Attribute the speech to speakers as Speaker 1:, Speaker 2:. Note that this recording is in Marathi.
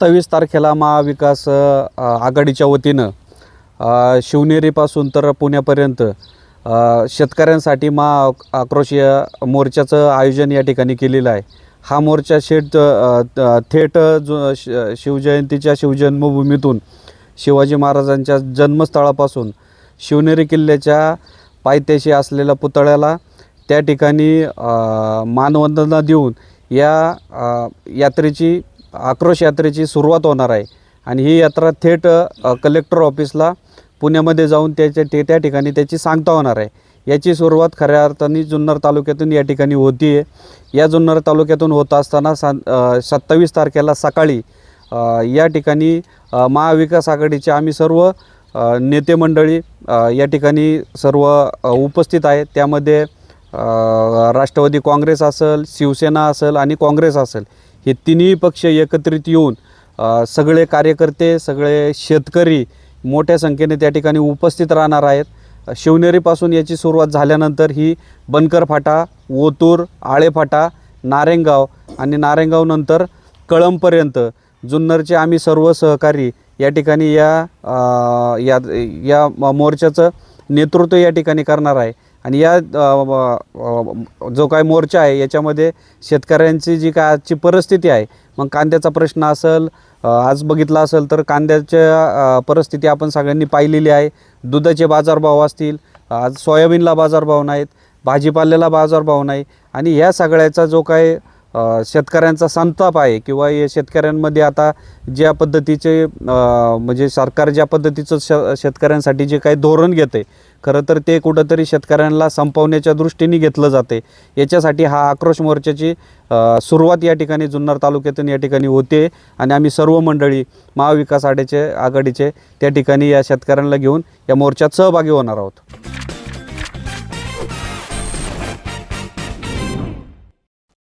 Speaker 1: सत्तावीस तारखेला महाविकास आघाडीच्या वतीनं शिवनेरीपासून तर पुण्यापर्यंत शेतकऱ्यांसाठी महा आक्रोश या मोर्चाचं आयोजन या ठिकाणी केलेलं आहे. हा मोर्चा शेट थेट जो शिवजयंतीच्या शिवजन्मभूमीतून शिवाजी महाराजांच्या जन्मस्थळापासून शिवनेरी किल्ल्याच्या पायथ्याशी असलेल्या पुतळ्याला त्या ठिकाणी मानवंदना देऊन या यात्रेची आक्रोश यात्रेची सुरुवात होणार आहे. आणि ही यात्रा थेट कलेक्टर ऑफिसला पुण्यामध्ये जाऊन त्याच्या ते त्या ठिकाणी त्याची सांगता होणार आहे. याची सुरुवात खऱ्या अर्थाने जुन्नर तालुक्यातून या ठिकाणी होती आहे या जुन्नर तालुक्यातून होत असताना सा सत्तावीस तारखेला सकाळी या ठिकाणी महाविकास आघाडीचे आम्ही सर्व नेते मंडळी या ठिकाणी सर्व उपस्थित आहेत. त्यामध्ये राष्ट्रवादी काँग्रेस असेल शिवसेना असेल आणि काँग्रेस असेल. हे तिन्ही पक्ष एकत्रित येऊन सगळे कार्यकर्ते सगळे शेतकरी मोठ्या संख्येने त्या ठिकाणी उपस्थित राहणार आहेत. शिवनेरीपासून याची सुरुवात झाल्यानंतर ही बनकर फाटा ओतूर आळेफाटा नारेंगाव आणि नारेंगावनंतर कळंबपर्यंत जुन्नरचे आम्ही सर्व सहकारी या ठिकाणी या या या मोर्चाचं नेतृत्व या ठिकाणी करणार आहे. आणि या जो काय मोर्चा आहे याच्यामध्ये शेतकऱ्यांची जी काय आजची परिस्थिती आहे मग कांद्याचा प्रश्न असेल आज बघितला असेल तर कांद्याच्या परिस्थिती आपण सगळ्यांनी पाहिलेली आहे. दुधाचे बाजारभाव असतील आज सोयाबीनला बाजारभाव नाहीत भाजीपाल्याला बाजारभाव नाही. आणि ह्या सगळ्याचा जो काय शेतकऱ्यांचा संताप आहे किंवा या शेतकऱ्यांमध्ये आता ज्या पद्धतीचे म्हणजे सरकार ज्या पद्धतीचं श शेतकऱ्यांसाठी जे काही धोरण घेते खरं तर ते कुठंतरी शेतकऱ्यांना संपवण्याच्या दृष्टीने घेतलं जाते. याच्यासाठी हा आक्रोश मोर्चाची सुरुवात या ठिकाणी जुन्नर तालुक्यातून या ठिकाणी होते आणि आम्ही सर्व मंडळी महाविकास आघाडीचे आघाडीचे त्या ठिकाणी या शेतकऱ्यांना घेऊन या मोर्चात सहभागी होणार आहोत.